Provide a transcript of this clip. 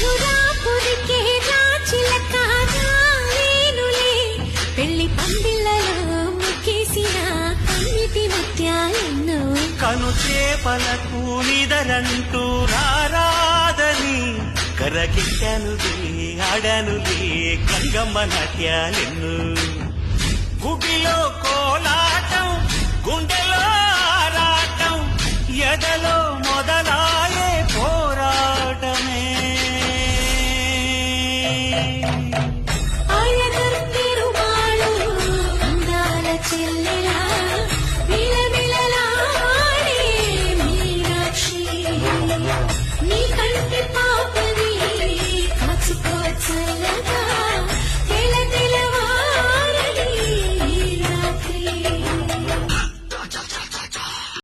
మధురాపురికే రాచిలక రాలేనులే పెళ్ళి పందిళ్ళలో ముక్కేసిన కన్నిటి ముత్యాలెన్నో కను చేపలకు నిదరంటూ రారాదని కరకెట్టానులే ఆడానులే గంగమ్మ నాట్యాలెన్ను. గుడిలో చెల్లి